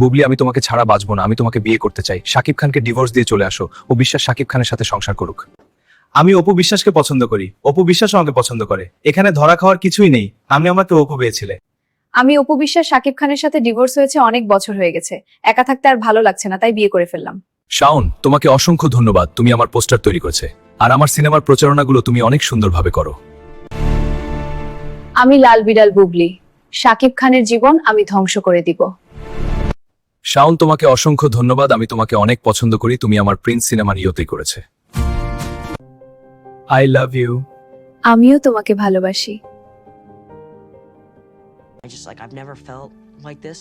বুবলি আমি তোমাকে ছাড়া বাঁচবো না আমি তোমাকে বিয়ে করতে চাই। শাকিব খানকে ডিভোর্স দিয়ে চলে আসো। ও বিশ্বাস শাকিব খানের সাথে সংসার করুক। আমি অপু বিশ্বাসকে পছন্দ করি। অপু বিশ্বাস আমাকে পছন্দ করে। এখানে ধরা খাওয়ার কিছুই নেই। আমি আমাকে অপু পেয়েছিলে। আমি অপু বিশ্বাস শাকিব খানের সাথে ডিভোর্স হয়েছে অনেক বছর হয়ে গেছে। একা থাকতে আর ভালো লাগছে না তাই বিয়ে করে ফেললাম। শাওন তোমাকে অসংখ্য ধন্যবাদ। তুমি আমার পোস্টার তৈরি করেছে। আর আমার সিনেমার প্রচারণাগুলো তুমি অনেক সুন্দরভাবে করো। আমি লাল বিড়াল বুবলি। শাকিব খানের জীবন আমি ধ্বংস করে দিব। শাওন তোমাকে অসংখ্য ধন্যবাদ আমি তোমাকে অনেক পছন্দ করি তুমি আমার প্রিন্স সিনেমার ইয়তেই করেছে আই লাভ ইউ আমিও তোমাকে ভালোবাসি I just like I've never felt like this,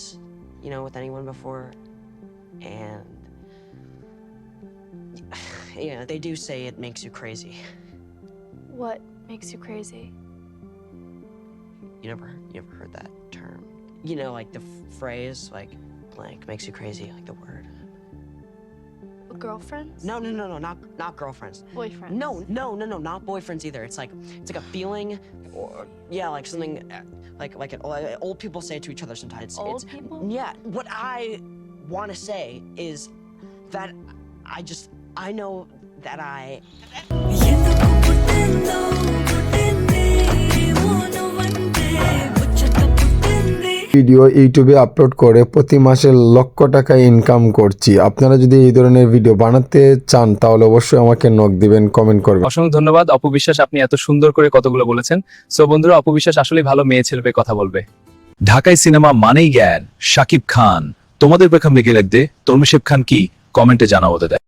you know, with anyone before, and yeah, they do say it makes you crazy. What makes you crazy? You never, you ever heard that term? You know, like the phrase like blank makes you crazy, like the word. Girlfriends? No, no, no, no, not not girlfriends. Boyfriends? No, no, no, no, not boyfriends either. It's like it's like a feeling, or yeah, like something like like an, like old people say to each other sometimes. Old it's, people? Yeah, what I want to say is that I just I know that I video ইউটিউবে upload করে প্রতি মাসে লক্ষ টাকা income করছি। আপনারা যদি এই ধরনের ভিডিও বানাতে চান, তাহলে অবশ্যই আমাকে নক দিবেন কমেন্ট করবেন। অসংখ্য ধন্যবাদ। অপবিশ্বাস আপনি এত সুন্দর করে কতগুলো বলেছেন। সো বন্ধুরা অপবিশ্বাস আসলে ভালো মেয়ে ছেলে কথা বলবে। ঢাকায় সিনেমা মানেই জ্ঞান। শাকিব খান, তোমাদের পেখা মেঘে লাগবে তরমিশেব খান কি? কমেন্টে জানাও ওদের।